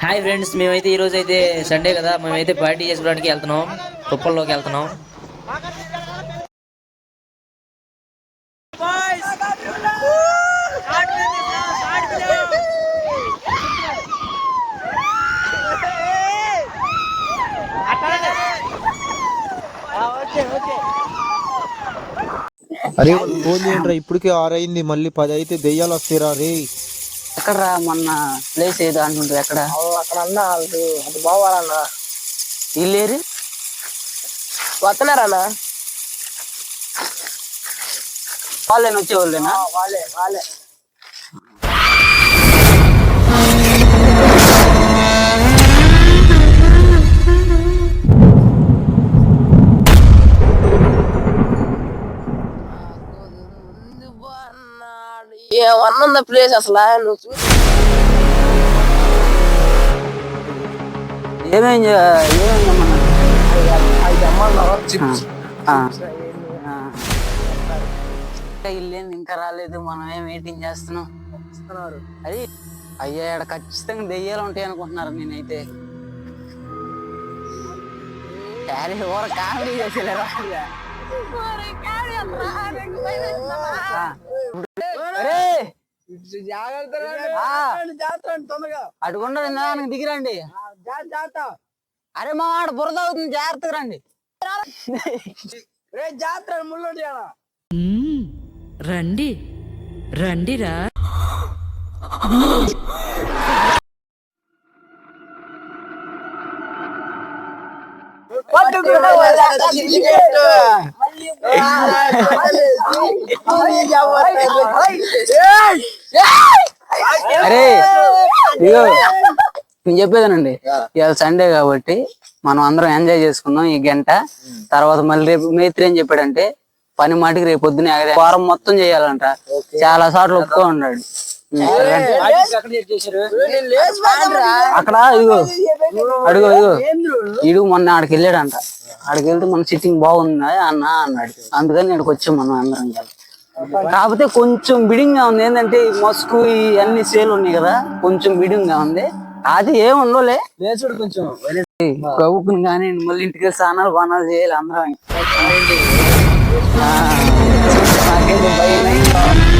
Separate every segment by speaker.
Speaker 1: Hi friends మేమైతే ఈరోజు అయితే సండే కదా మేమైతే పార్టీ చేసుకోవడానికి వెళ్తున్నాం కుప్పల్లోకి వెళ్తున్నాం.
Speaker 2: అరే ఫోన్ చేయండి ఇప్పటికే ఆరైంది మళ్ళీ పది అయితే దెయ్యాలు వస్తాయిరా రే
Speaker 3: ఎక్కడ మొన్న ప్లేస్ ఏదో అంటుంటారు ఎక్కడ?
Speaker 4: అక్కడ అన్న వాళ్ళు అది బావాలన్న.
Speaker 3: ఇల్లేరు
Speaker 4: వస్తున్నారన్న
Speaker 3: వాళ్ళని? వచ్చేవాళ్ళేనా
Speaker 4: వాళ్ళే వాళ్ళే. ఏమన్నా ప్లేస్ అసలు నువ్వు చూసి
Speaker 3: ఏమేం ఇల్లేంది ఇంకా రాలేదు మనం ఏం వెయిటింగ్ చేస్తున్నాం? అది అయ్యా ఇక్కడ ఖచ్చితంగా దెయ్యాలు ఉంటాయి అనుకుంటున్నారు నేనైతే. క్యారీ ఓవర్ కామెడీ చేసేలేరా? అటుకుండా నిదానికి దిగిరండి.
Speaker 4: జాగ్రత్త
Speaker 3: అరే మా ఆడ బురద అవుతుంది జాగ్రత్తగా రండి.
Speaker 4: రే జాగ్రత్త ముళ్ళు
Speaker 5: మ్మ్. రండి. రండిరా.
Speaker 3: అరే ఇగో నేను చెప్పేదేనండి. ఇవాళ సండే కాబట్టి మనం అందరం ఎంజాయ్ చేసుకుందాం ఈ గంట. తర్వాత మళ్ళీ రేపు మేత్రి ఏం చెప్పాడంటే పని మాటికి రేపు పొద్దునే. వారం మొత్తం చేయాలంట. చాలా సార్లు ఒప్పుకో ఉన్నాడు. అక్కడ ఇదిగో అడుగు ఇదిగో. ఇడుగు మొన్న ఆడికి వెళ్ళాడంట. ఆడికి వెళ్తే మన సిట్టింగ్ బాగుంది అన్న అన్నాడు. అందుకని ఇక్కడికి వచ్చాం మనం అందరం. కాకపోతే కొంచెం బిడింగ్గా ఉంది. ఏంటంటే ఈ మస్కు ఈ అన్ని సేల్ ఉన్నాయి కదా కొంచెం బిడింగ్గా ఉంది. అది ఏం ఉండలే కొంచెం. కవుకుని కానీ మళ్ళీ ఇంటికి స్నానాలు బాణాలు చేయాలి అందరం. ఆ, నాకేదో భయం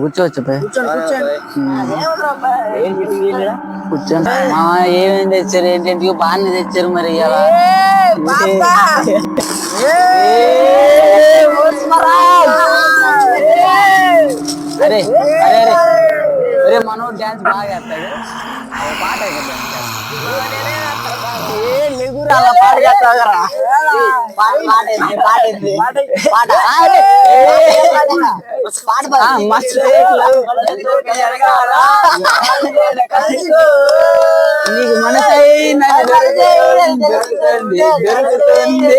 Speaker 3: కూర్చోవచ్చు కూర్చోండి. మా ఏమేమి తెచ్చారు? ఏంటి బాగానే తెచ్చారు మరి ఇలా అరే అరే అరే. అరే మనోడు డ్యాన్స్ బాగా చేస్తాడు పాట వేద్దాం. అలా పాట మస్తు నీకు మనసైన దొరుకుతుంది, దొరుకుతుంది దొరుకుతుంది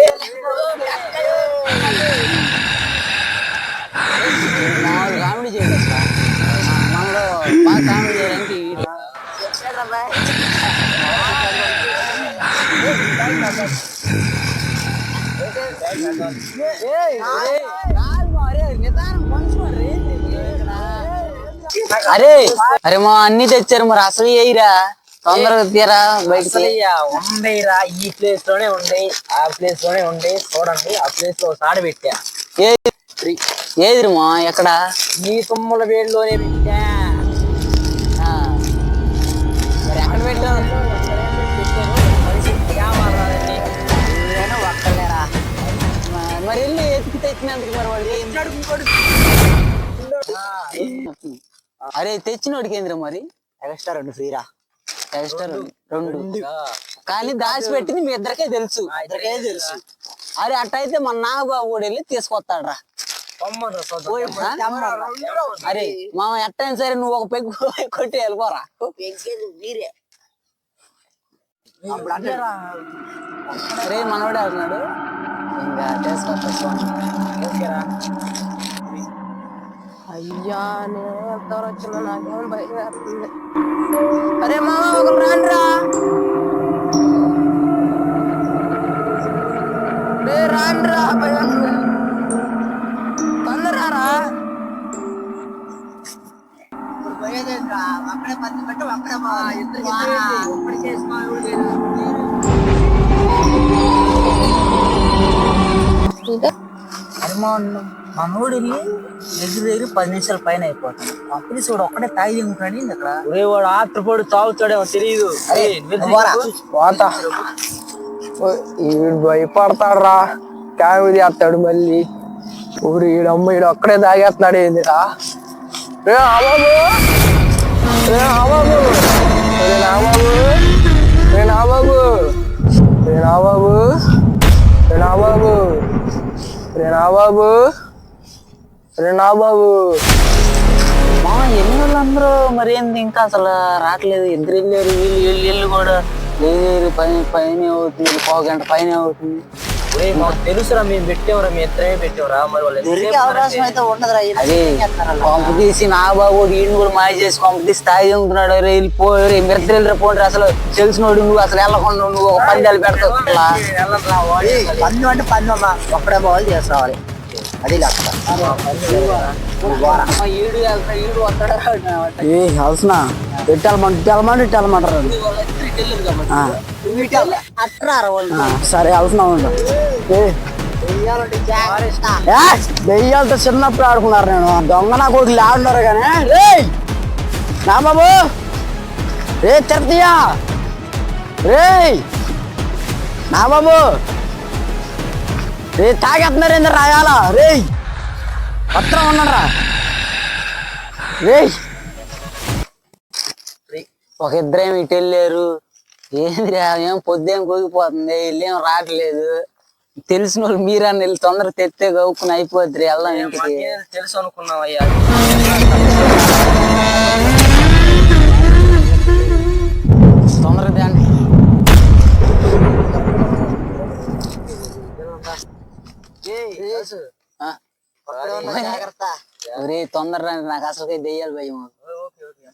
Speaker 3: మామూలు కామెడీ చేయలేదు సార్ మనలో బాగా కామెడీ చేయడానికి వీడు. అరే అరే మా అన్ని తెచ్చారు మరి అసలు వేయరా. తొందరగా తీరా బయటికి
Speaker 4: ఉండేరా ఈ ప్లేస్లోనే ఉండే ఆ ప్లేస్లోనే ఉండే చూడండి ఆ ప్లేస్లో సాడ పెట్టా.
Speaker 3: ఏది ఏదిరి మా ఎక్కడ?
Speaker 4: ఈ తుమ్మల వేడిలోనే పెట్టా.
Speaker 3: అరే తెచ్చినోడికి ఏంద్రా మరి?
Speaker 4: ఎగస్టార్ రెండు ఫ్రీరా.
Speaker 3: ఎక్స్ట్రా రెండు. కానీ దాచిపెట్టింది మీ ఇద్దరికే తెలుసు.
Speaker 4: ఇద్దరికే తెలుసు.
Speaker 3: అరే అట్టయితే మన నాగబాబు కూడా వెళ్ళి తీసుకొస్తాడురా. అరే మామ ఎట్టయిన సరే నువ్వు ఒక పెగ్గు కొట్టి వెళ్ళిపోరా. అరే మనవాడే అన్నాడు ఇంకా తీసుకొస్తా
Speaker 4: అయ్యా నేను ఎంతవరకు వచ్చినా నాకేం భయం వేస్తుంది. అరే మామ ఒకరు రాండ్రా రే. రాండ్రా భయం తొందరరా అక్కడే పత్తి పెట్టి అక్కడే మనోడు వెళ్ళి దగ్గర దగ్గర పది నిమిషాల పైన అయిపోతాడు అప్పుడు చూడు ఒక్కడే తాగి ఉంటాడు ఇక్కడ
Speaker 1: ఒరే వాడు ఆత్రపడు తాగుతాడేమో తెలియదు
Speaker 4: పోతా. ఈడు భయపడతాడురా. క్యామ్ చేస్తాడు మళ్ళీ. ఊరు ఈడమ్మ ఈడు ఒక్కడే తాగేస్తున్నాడు ఏందిరా? రే ఆబాబు రే ఆబాబు రే నాబాబు రే నాబాబు రే నాబాబు రే నాబాబు రే నాబాబు
Speaker 3: మా ఎన్ని వాళ్ళందరూ మరేంది ఇంకా అసలు రావట్లేదు. ఇద్దరు వెళ్ళారు వీళ్ళు వీళ్ళు వీళ్ళు కూడా లేదు పైన పైన అవుతుంది పావు గంట పైన అవుతుంది.
Speaker 1: మాకు తెలుసురా మేము పెట్టేవరా మీ ఇద్దరే పెట్టేవరా మరి వాళ్ళు
Speaker 4: అవకాశం అయితే ఉండదురా
Speaker 3: అదే కొంప తీసి నా బాబు ఈయన కూడా మాయ చేసి కొంప తీసి తాగి రే వెళ్ళిపోయి మిరద్దరు వెళ్ళి పోండి అసలు తెలిసినోడు నువ్వు అసలు వెళ్ళకుండా నువ్వు ఒక పందాలు పెడతావు.
Speaker 4: పందెం అంటే పందెం అమ్మా. ఒక్కడే బాల్ అది
Speaker 3: ఈడు వెళ్తా ఈడు వస్తాడు
Speaker 4: ఏ అవసరం ఇట్టాలమంట ఇట్టాలమంట సరే వెళ్తున్నా దెయ్యాలతో చిన్నప్పుడు ఆడుకున్నారు నేను. దొంగ నా కొడుకు ఆడున్నారు కానీ. రేయ్ నా బాబు. రే తిరుతీయా రేయ్ నా బాబు. రే తాగేస్తున్నారు ఏంది రాయాల రే పత్రం ఉన్నారా రేయ్!
Speaker 3: ఒక ఇద్దరేం ఇటు వెళ్ళారు? ఏందిరా ఏం పొద్దేం కోగిపోతుంది వీళ్ళేం రావట్లేదు. తెలిసిన వాళ్ళు మీరని వెళ్ళి తొందర తెత్తే గౌక్కుని అయిపోద్ది వెళ్దాం ఇంటికి.
Speaker 1: తెలుసు అనుకున్నాం అయ్యా
Speaker 3: దాన్ని? ఒరే తొందరగా నాకు అసలు దెయ్యాలి భయం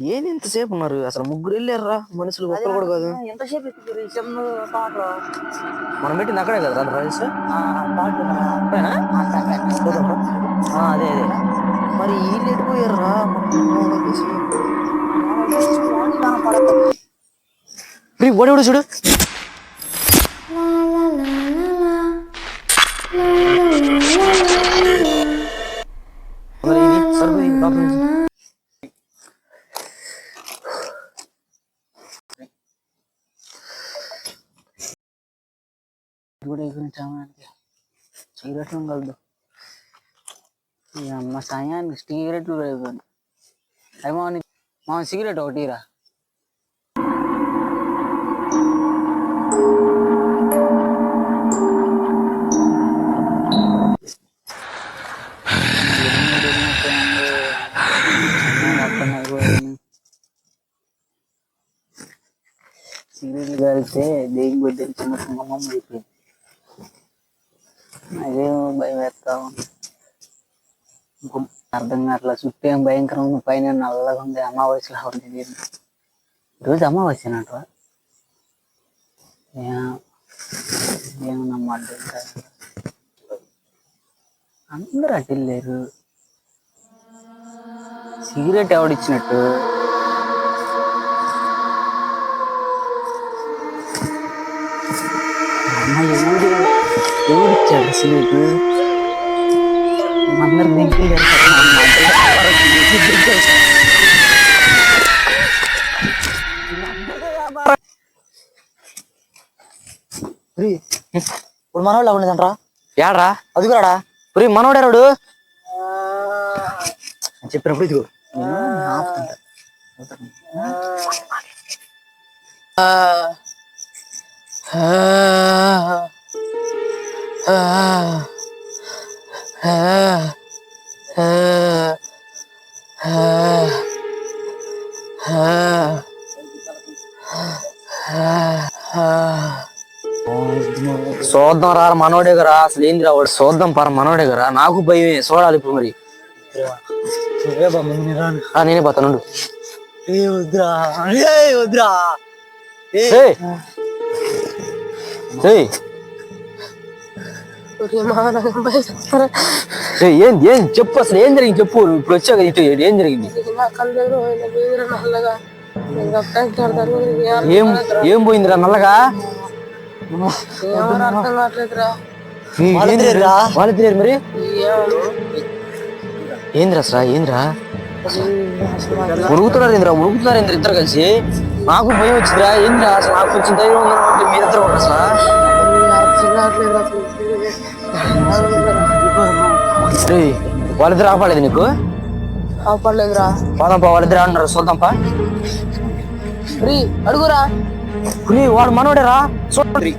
Speaker 1: ఏంది ఇంతసేపు ఉన్నారు అసలు ముగ్గురు వెళ్ళారా మనుషులు ఒక్కరు కూడా కాదు
Speaker 4: ఎంతసేపు ఎక్కుతారు ఈ చిన్న తోటలో
Speaker 1: మనం పెట్టింది అక్కడే కదా రాజేష్ అక్కడేనా ఆ, అదే అదే మరి వీళ్ళు ఎటుపోయారా ఓడి ఓడి చూడు మరి ఇది సరుకు
Speaker 3: సిగరెట్లు కలదు. అమ్మ సాయానికి సిగరెట్లు కూడా ఇవ్వండి ఏమో మా సిగరెట్ ఒకటి రా సిగరెట్లు కలిస్తే దేనికి బొద్దు చిన్న సింగమ్మ అయిపోయింది. అదేమో భయం వేస్తా ఉంది. అర్థం కావట్లా చుట్టూ ఏం ఉంది పైన నల్లగా ఉంది అమావాస్యలా ఉంది నేను ఈరోజు అమావాస్యనట ఏమో నమ్మాట అందరూ అడ్డలేరు సిగరెట్ ఎవడిచ్చినట్టు
Speaker 1: అమ్మాయి అసలు నీకు అందరు మధ్యలో
Speaker 2: ఇప్పుడు
Speaker 1: యాడ్రా?
Speaker 2: అది కూడా
Speaker 1: పురి మనోడేరాడు
Speaker 2: చెప్పినప్పుడు ఇదిగో.
Speaker 1: చూద్దాం రా మనోడే కదా అసలు ఏంది రా వాడు? చూద్దాం పర మనోడే కదా. నాకు భయమే చూడాలి ఇప్పుడు మరి.
Speaker 2: నేను
Speaker 1: పోతాను
Speaker 2: వద్దురా వద్దురా. ఏ
Speaker 1: ఏం చెప్పు అసలు ఏం జరిగింది చెప్పు ఇప్పుడు వచ్చాక ఇటు ఏం జరిగింది? ఏం ఏం పోయిందిరా నల్లగా? వాళ్ళు మరి? ఏందిరా అసలు ఏందిరా? ఉరుగుతున్నారు ఏంద్రా ఉరుగుతున్నారు ఏంద్ర ఇద్దరు కలిసి? నాకు భయం వచ్చిందిరా ఏంద్రా అసలు నాకు కొంచెం ధైర్యం ఉందనుకుంటే మీరిద్దరు అసలు?
Speaker 4: అర్థం కావట్లేదు అసలు
Speaker 1: ఏయ్, వాళ్ళిద్దరు ఆపలేదు నీకు
Speaker 4: అవపడలేదురా
Speaker 1: పోదాంపా వాళ్ళిద్దరు అంటున్నారు చూద్దాంపా
Speaker 4: రీ అడుగురా
Speaker 1: పులి వాడు మనోడేరా చూడండి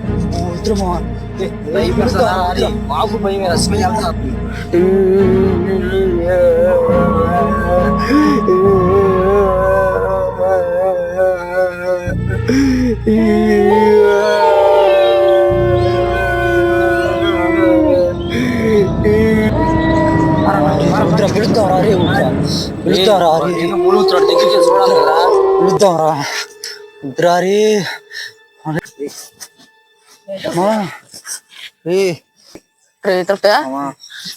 Speaker 1: మాకు భయం
Speaker 2: పిలుస్తావరా రే పిలుస్తావరా రే వద్దురా రే అమ్మా. రే
Speaker 4: రే తప్పా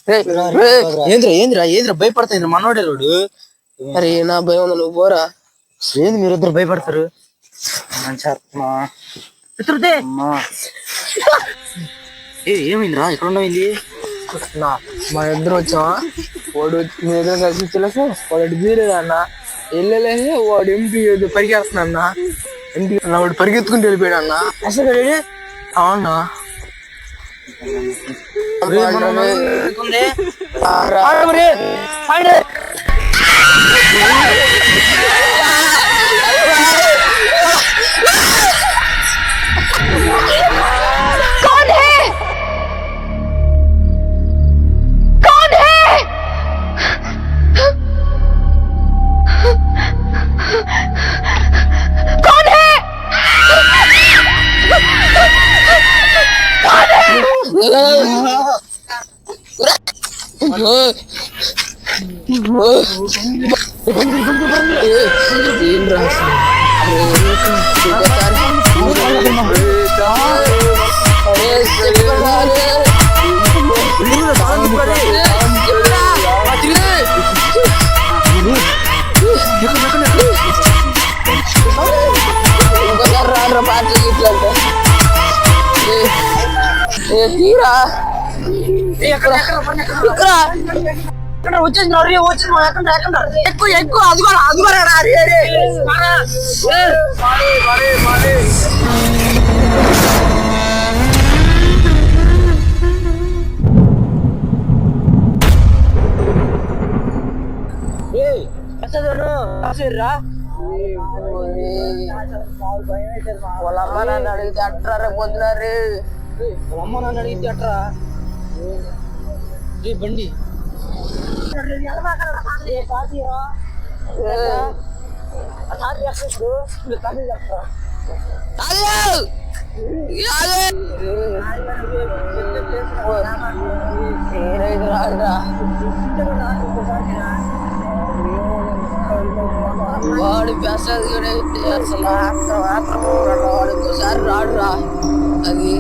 Speaker 4: రే.
Speaker 1: ఏంద్రా ఏంద్రా ఏంద్రా భయపడతాయి మనోడే రోడ్డు
Speaker 4: అరే నా భయం ఉంది? నువ్వు పోరా.
Speaker 2: ఏంది మీరిద్దరు భయపడతారు? మంచి అమ్మా అమ్మా.
Speaker 1: ఏ ఏమైందిరా? ఇక్కడ ఉండమైంది
Speaker 4: నా మా ఇద్దరు వచ్చావా వాడు మీ కలిసి తెలుసు వాడు బీరేదా అన్న వెళ్ళలేదే వాడు ఎంపీ పరిగెడుతున్నా అన్న ఎంపీ అన్న వాడు పరిగెత్తుకుంటూ వెళ్ళిపోయాడు అన్న అసలు అవునా? రాడ్రా పార్టీ ఇట్లా తీరా ఎక్కడ ఇక్కడ ఎక్కువ ఎక్కువ అది కూడా అది కూడా రా, రే, రే. ఏ, మారే, మారే, మారే. వాళ్ళ అమ్మ నాన్న అడిగితే అట్రా రేపు పొద్దున రే
Speaker 1: అమ్మ నాన్న అడిగితే అట్రా రే బండి
Speaker 4: వాడు పెసది కూడా అసలు మాత్రం మాత్రం వాడు ఇంకోసారి రాడురా అది